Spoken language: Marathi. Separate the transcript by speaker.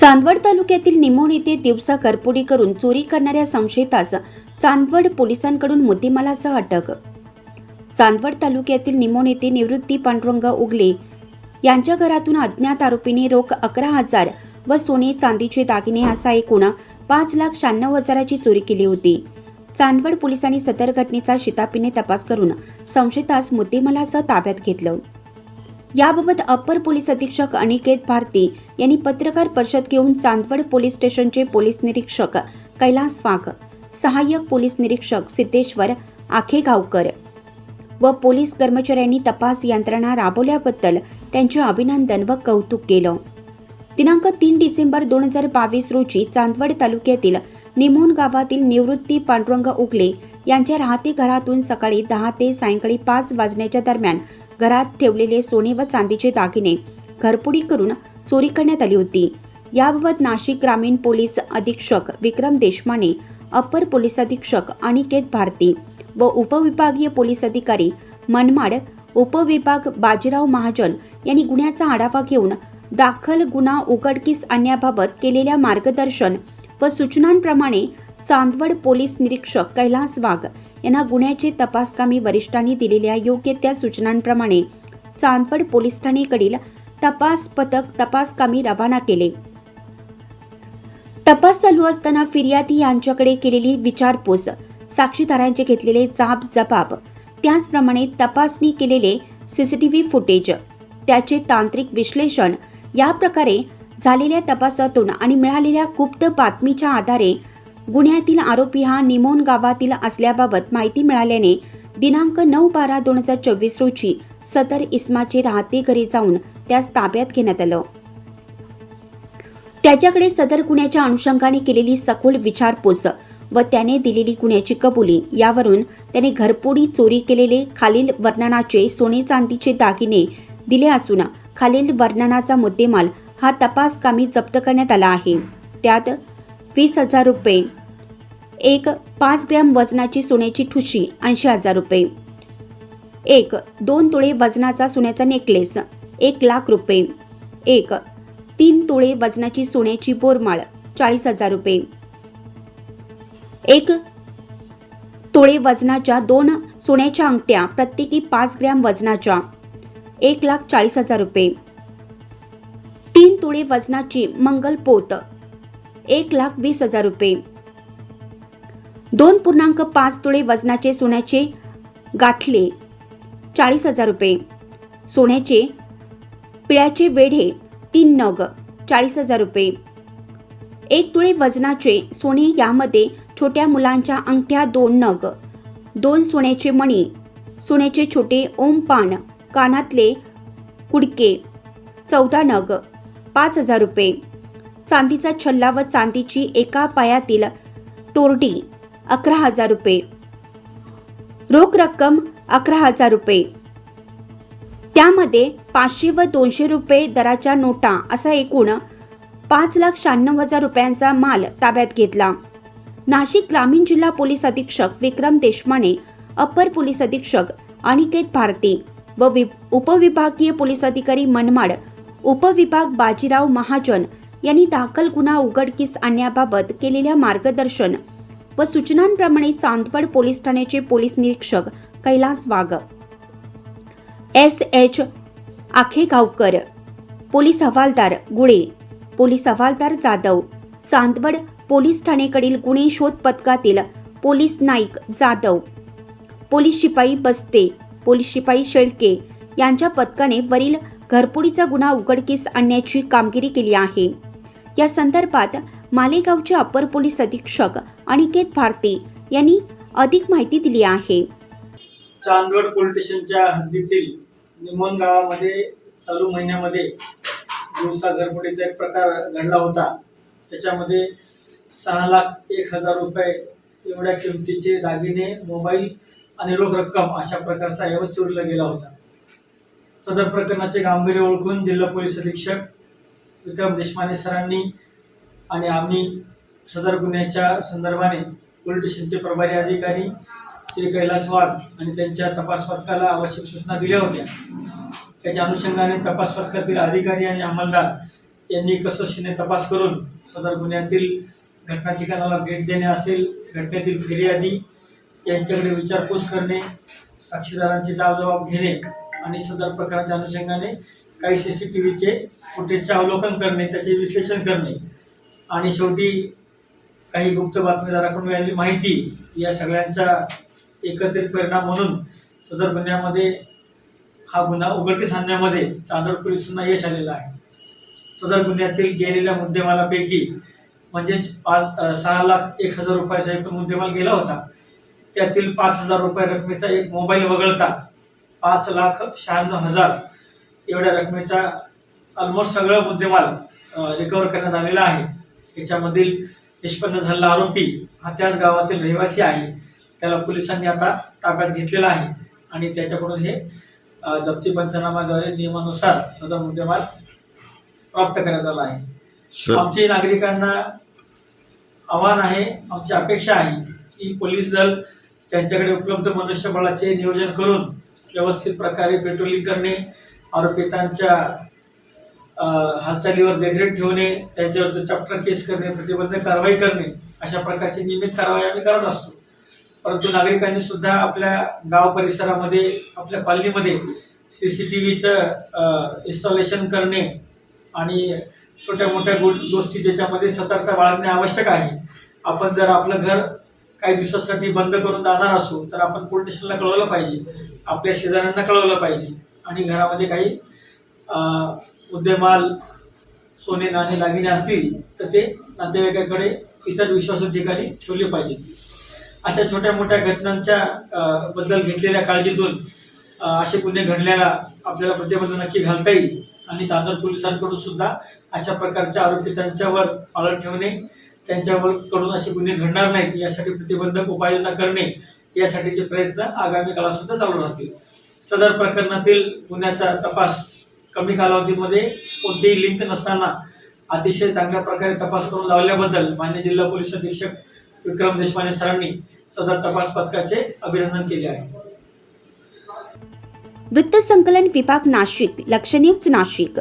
Speaker 1: चांदवड तालुक्यातील निमोण येथे दिवसा करपुडी करून चोरी करणाऱ्या संशयितास चांदवड पोलिसांकडून मुद्देमालासह अटक. चांदवड तालुक्यातील निमोण येथे निवृत्ती पांडुरंग उगले यांच्या घरातून अज्ञात आरोपीने रोख अकरा हजार व सोने चांदीचे दागिने असा एकूण पाच लाख शहाण्णव हजाराची चोरी केली होती. चांदवड पोलिसांनी सदर घटनेचा शितापीने तपास करून संशयितास मुद्देमालासह ताब्यात घेतलं. याबाबत अप्पर पोलीस अधीक्षक अनिकेत भारती यांनी पत्रकार परिषद घेऊन चांदवड पोलीस स्टेशनचे पोलीस निरीक्षक कैलास वाघ सहाय्यक पोलीस निरीक्षक सिद्धेश्वर आखेगावकर व पोलीस कर्मचाऱ्यांनी तपास यंत्रणा राबवल्याबद्दल त्यांचे अभिनंदन व कौतुक केलं. दिनांक तीन डिसेंबर दोन हजार बावीस रोजी चांदवड तालुक्यातील निमोन गावातील निवृत्ती पांडुरंग उगले यांच्या राहते घरातून सकाळी दहा ते सायंकाळी पाच वाजण्याच्या दरम्यान घरात ठेवलेले सोने व चांदीचे दागिने घरपुडी करून चोरी करण्यात आली होती. याबाबत नाशिक ग्रामीण पोलीस अधीक्षक विक्रम देशमाने अपर पोलीस अधीक्षक अनिकेत भारती व उपविभागीय पोलीस अधिकारी मनमाड उपविभाग बाजीराव महाजन यांनी गुन्ह्याचा आढावा घेऊन दाखल गुन्हा उघडकीस आणण्याबाबत केलेल्या मार्गदर्शन व सूचनांप्रमाणे चांदवड पोलीस निरीक्षक कैलास वाघ यांना गुन्ह्याचे तपासकामी वरिष्ठांनी दिलेल्या योग्य त्या सूचनांप्रमाणे चांदवड पोलीस ठाणेकडील तपास पथक तपासकामी रवाना केले. तपास चालू असताना फिर्यादी यांच्याकडे केलेली विचारपूस साक्षीदारांचे घेतलेले जाब जबाब त्याचप्रमाणे तपासणी केलेले सीसीटीव्ही फुटेज त्याचे तांत्रिक विश्लेषण या प्रकारे झालेल्या तपासातून आणि मिळालेल्या गुप्त बातमीच्या आधारे गुन्ह्यातील आरोपी हा निमोन गावातील असल्याबाबत माहिती मिळाल्याने दिनांक नऊ बारा दोन हजार चोवीस रोजी सदर इस्माचे राहते घरी जाऊन त्यास ताब्यात घेण्यात आलं. त्याच्याकडे सदर गुन्ह्याच्या अनुषंगाने केलेली सखोल विचारपूस व त्याने दिलेली गुन्ह्याची कबुली यावरून त्याने घरपोडी चोरी केलेले खालील वर्णनाचे सोने चांदीचे दागिने दिले असून खालील वर्णनाचा मुद्देमाल हा तपासकामी जप्त करण्यात आला आहे. त्यात वीस हजार रुपये. एक पाच ग्रॅम वजनाची सोन्याची ठुशी ऐंशी हजार रुपये. एक दोन तुळे वजनाचा सोन्याचा नेकलेस एक लाख रुपये. एक तीन तुळे वजनाची सोन्याची बोरमाळ चाळीस हजार रुपये. एक तोळे वजनाच्या दोन सोन्याच्या अंगठ्या प्रत्येकी पाच ग्रॅम वजनाच्या एक लाख चाळीस हजार रुपये. तीन तुळे वजनाची मंगलपोत एक लाख वीस हजार रुपये. दोन पूर्णांक पाच तुळे वजनाचे सोन्याचे गाठले चाळीस हजार रुपये. सोन्याचे पिळ्याचे वेढे तीन नग चाळीस हजार रुपये. एक तुळे वजनाचे सोने यामध्ये छोट्या मुलांच्या अंगठ्या दोन नग दोन सोन्याचे मणी सोन्याचे छोटे ओमपान कानातले कुडके चौदा नग पाच हजार रुपये. चांदीचा छल्ला व चांदीची एका पायातील तोरडी अकरा हजार रुपये. रोख रक्कम अकरा हजार रुपये. त्यामध्ये पाचशे व दोनशे रुपये दराच्या नोटा असा एकूण पाच लाख शहाण्णव हजार रुपयांचा माल ताब्यात घेतला. नाशिक ग्रामीण जिल्हा पोलीस अधीक्षक विक्रम देशमाने अप्पर पोलीस अधीक्षक अनिकेत भारती व वि उपविभागीय पोलीस अधिकारी मनमाड उपविभाग बाजीराव महाजन यांनी दाखल गुन्हा उघडकीस आणण्याबाबत केलेल्या मार्गदर्शन व सूचनांप्रमाणे चांदवड पोलीस ठाण्याचे पोलीस निरीक्षक Kailas Wagh. S. H. Akhegaonkar police हवालदार गुळे पोलीस हवालदार जाधव चांदवड पोलीस ठाणेकडील गुन्हे शोध पथकातील पोलीस नाईक जाधव पोलीस शिपाई बस्ते पोलीस शिपाई शेळके यांच्या पथकाने वरील घरपुडीचा गुन्हा उघडकीस आणण्याची कामगिरी केली आहे. या संदर्भात मालेगावचे अप्पर पोलीस अधीक्षक अनिकेत भारती यांनी अधिक माहिती दिली आहे.
Speaker 2: चांदवड पोलीस स्टेशनच्या हद्दीतील निमोन गावामध्ये चालू महिन्यामध्ये दिवसा घरफोडीचा एक प्रकार घडला होता. त्याच्यामध्ये सहा लाख एक हजार रुपये एवढ्या किमतीचे दागिने मोबाईल आणि रोख रक्कम अशा प्रकारचा ऐवज चोरीला गेला होता. सदर प्रकरणाचे गांभीर्य ओळखून जिल्हा पोलीस अधीक्षक विक्रम देशमाने सरांनी आणि आम्ही सदर गुन्ह्याच्या संदर्भाने पोलीस स्टेशनचे प्रभारी अधिकारी श्री कैलास वाघ आणि त्यांच्या तपास पथकाला आवश्यक सूचना दिल्या होत्या. त्याच्या अनुषंगाने तपास पथकातील अधिकारी आणि अंमलदार यांनी कसोशीने तपास करून सदर गुन्ह्यातील घटना ठिकाणाला भेट देणे असेल घटनेतील फिर्यादी यांच्याकडे विचारपूस करणे साक्षीदारांचे जाब घेणे आणि सदर प्रकाराच्या अनुषंगाने काही सी सी टी व्हीचे फुटेजचे अवलोकन करणे त्याचे विश्लेषण करणे. आणि शेवटी काही गुप्त बातमीदाराकडून मिळालेली माहिती या सगळ्यांचा एकत्रित परिणाम म्हणून सदर गुन्ह्यामध्ये हा गुन्हा उघडकीस आणण्यामध्ये चांदोड पोलिसांना यश आलेलं आहे. सदर गुन्ह्यातील गेलेल्या मुद्देमालापैकी म्हणजेच पाच सहा लाख एक हजार रुपयाचा एकूण मुद्देमाल गेला होता. त्यातील पाच हजार रुपये रकमेचा एक मोबाईल वगळता पाच लाख शहाण्णव हजार एवढ्या रकमेचा ऑलमोस्ट सगळं मुद्देमाल रिकवर करण्यात आलेला आहे. याच्यामधील निष्पन्न झालेला आरोपी हा त्याच गावातील रहिवासी आहे. त्याला पोलिसांनी आता ताब्यात घेतलेला आहे आणि त्याच्याकडून हे जप्ती पंचनामाद्वारे नियमानुसार सदर मुद्देमाल प्राप्त करण्यात आला आहे. आमचे नागरिकांना आव्हान आहे आमची अपेक्षा आहे की पोलीस दल त्यांच्याकडे उपलब्ध मनुष्यबळाचे नियोजन करून व्यवस्थित प्रकारे पेट्रोलिंग करणे आरोपितांच्या हालचालीवर देखरेख ठेवणे त्यांच्यावर चॅप्टर केस करणे प्रतिबंधक कारवाई करणे अशा प्रकारची नियमित कारवाई आम्ही करत असतो. परंतु नागरिकांनी सुद्धा आपल्या गाव परिसरामध्ये आपल्या कॉलनीमध्ये सी सी टी व्हीचं इन्स्टॉलेशन करणे आणि छोट्या मोठ्या गो गोष्टी ज्याच्यामध्ये सतर्कता बाळगणे आवश्यक आहे. आपण जर आपलं घर काही दिवसासाठी बंद करून जाणार असू तर आपण पोलीस स्टेशनला कळवलं पाहिजे. आपल्या शेजाऱ्यांना कळवलं पाहिजे. आणि घरामध्ये काही उद्यमाल मुद्देमाल सोने नाणे दागिने असतील तर ते नातेवाईकाकडे इतर विश्वासू ठिकाणी ठेवले पाहिजे. अशा छोट्या मोठ्या घटनांच्या बद्दल घेतलेल्या काळजीतून असे गुन्हे घडण्याला आपल्याला प्रतिबंध नक्की घालता येईल. आणि चांदोर पोलिसांकडून सुद्धा अशा प्रकारच्या आरोपितांच्यावर पाळत ठेवणे त्यांच्यावर कडून असे गुन्हे घडणार नाहीत यासाठी प्रतिबंधक उपाययोजना करणे यासाठीचे प्रयत्न आगामी काळात सुद्धा चालू राहतील. सदर प्रकरणातील गुन्ह्याचा तपास कमी कालावधीमध्ये कोणतीही लिंक नसताना अतिशय चांगल्या प्रकारे तपास करून लावल्याबद्दल मान्य जिल्हा पोलीस अधीक्षक विक्रम देशपांडे सरांनी सदर तपास पथकाचे अभिनंदन केले आहे.
Speaker 1: वित्त संकलन विभाग नाशिक लक्ष नाशिक.